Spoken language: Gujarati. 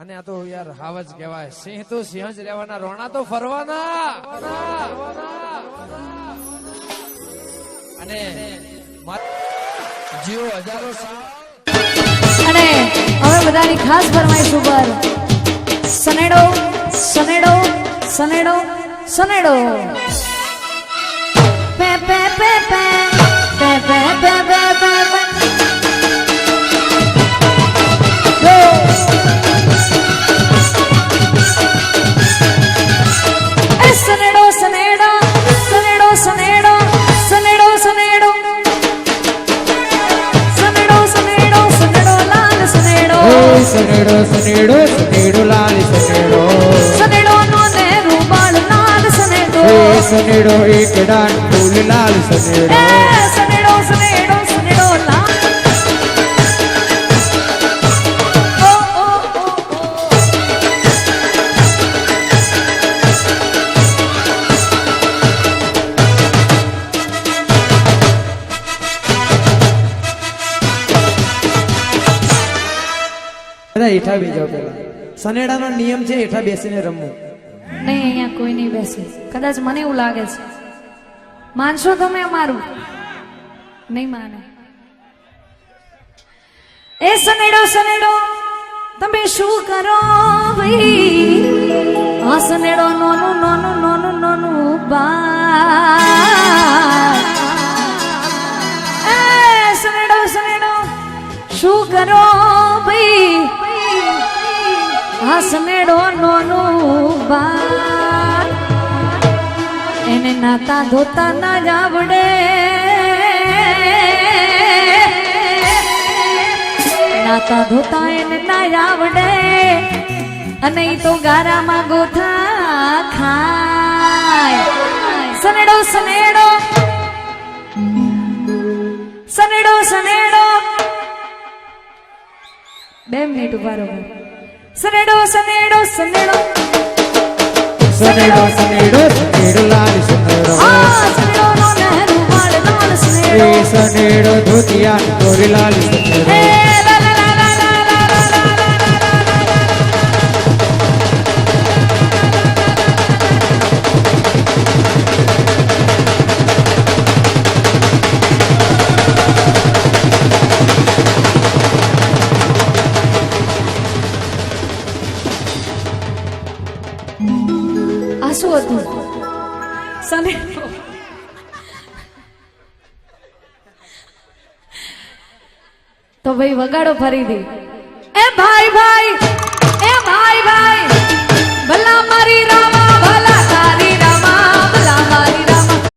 અને આ તો યાર હાવ જ કહેવાય. સિંહ તો સિંહ જ રહેવાના, રોણા તો ફરવાના. અને જીવો હજારો અને હવે બધાની ખાસ ફરમાઈશ ઉપર. સનેડો સનેડો સનેડો સનેડો. પે પે પે પે. સનેડો સનેડો સનેડો લાલ સનેડો. સનેડો નો નેરુ બાળ લાલ સનેડો. સનેડો એક ડાન ફૂલ લાલ સનેડો. સનેડો સનેડો હેઠા બેસી જાવ પેલા સનેડાનો નિયમ છે હેઠા બેસીને રમવું. નહીં, અહીંયા કોઈ નહીં બેસે. કદાચ મને એવું લાગે છે. માનશો તમે અમારું? નહીં માને. એ સનેડો સનેડો તમે શું કરો ભાઈ? આ સનેડો નોનું આ સનેડો નોનું બા એને નાતા ધોતા ના જ નાતા ધોતા એને ના આવડે અને ઈ તો ગારામાં ગોથા ખાય. સનેડો સનેડો. સનેડો સનેડો. બે મિનિટ ઊભા રહો. સનેડો સનેડો સનેડો સનેડો સનેડો સનેડો લાલ સનેડો સનેડો નો નહેરુ વાળ લાલ સનેડો સનેડો ધોતિયા ગોરી લાલ સનેડો શું હતું સને તો ભાઈ વગાડો ફરીથી એ ભાઈ ભાઈ